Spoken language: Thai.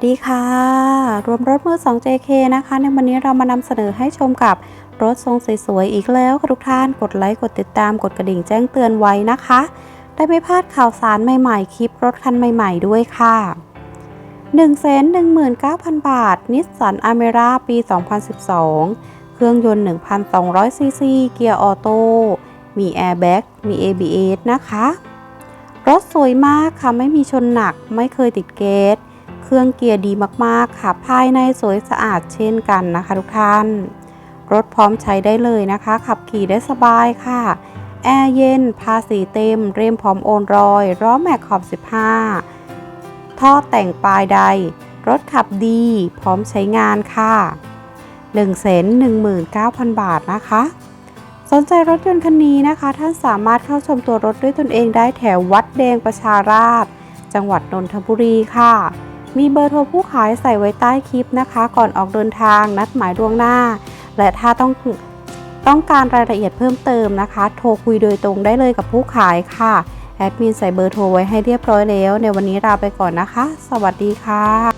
วัสดีค่ะ รวมรถมือ 2JK นะคะ ในวันนี้เรามานำเสนอให้ชมกับรถทรงสวยๆอีกแล้วค่ะทุกท่านกดไลค์กดติดตามกดกระดิ่งแจ้งเตือนไว้นะคะ ได้ไม่พลาดข่าวสารใหม่ๆ คลิปรถคันใหม่ๆด้วยค่ะ 119,000 บาท นิสสันอเมร่าปี 2012 เครื่องยนต์ 1,200ซีซีเกียร์ออโต้มีแอร์แบ็กมี ABS นะคะ รถสวยมากค่ะไม่มีชนหนักไม่เคยติดเกต เครื่องเกียร์ดีมากๆค่ะ ภายในสวยสะอาดเช่นกันนะคะทุกท่าน รถพร้อมใช้ได้เลยนะคะ ขับขี่ได้สบายค่ะ แอร์เย็น ภาษีเต็ม เรียมพร้อมโอนรอย ล้อแม็กขอบ 15 ท่อแต่งปลายใด รถขับดี พร้อมใช้งานค่ะ 119,000 บาทนะคะสนใจรถยนต์คันนี้นะคะ ท่านสามารถเข้าชมตัวรถด้วยตนเองได้แถววัดแดงประชาราษฎร์จังหวัดนนทบุรีค่ะ มีเบอร์โทรผู้ขายใส่ไว้ใต้คลิปนะคะ ก่อนออกเดินทางนัดหมายล่วงหน้า และถ้าต้องต้องการรายละเอียดเพิ่มเติมนะคะ โทรคุยโดยตรงได้เลยกับผู้ขายค่ะ แอดมินใส่เบอร์โทรไว้ให้เรียบร้อยแล้ว ในวันนี้ลาไปก่อนนะคะ สวัสดีค่ะ